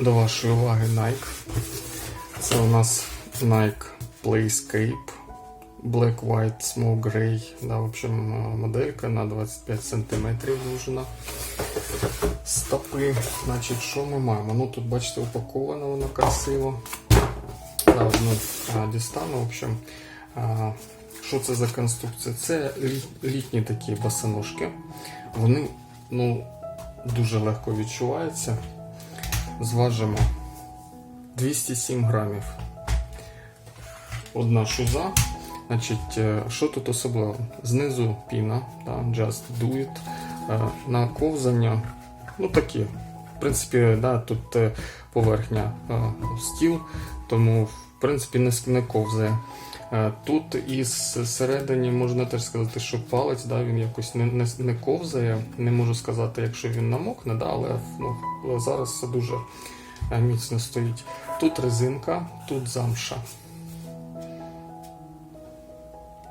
До вашої уваги Nike. Це у нас Nike Playscape Black White Smoke Gray. Да, в общем, моделька на 25 см довжина. Стопи. Значить, що ми маємо? Ну тут, бачите, упаковано воно красиво. Да, одну а, дістану, в общем. А, що це за конструкція? Це літні такі босоножки. Вони ну, дуже легко відчуваються. Зважимо 207 грамів. Одна шуза. Значить, е, що тут особливо? Знизу піна, да, just do it. Е, На ковзання, ну такі. В принципі, да, тут е, поверхня стіл, тому в принципі не ковзає. Е, Тут із середині можна теж сказати, що палець да, він якось не, не, не ковзає. Не можу сказати, якщо він намокне, да, але ну, зараз все дуже е, міцно стоїть. Тут резинка, тут замша.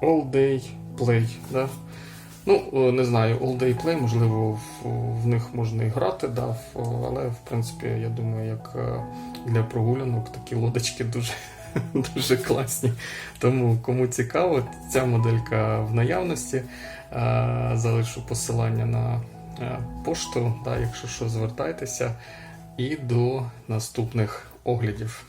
All day play. Да? Ну, е, не знаю, all day play, можливо, в, в них можна і грати, да, але в принципі, я думаю, як для прогулянок такі лодочки дуже, дуже класні. Тому кому цікаво, ця моделька в наявності. Залишу посилання на е, пошту, якщо що, звертайтеся. І до наступних оглядів.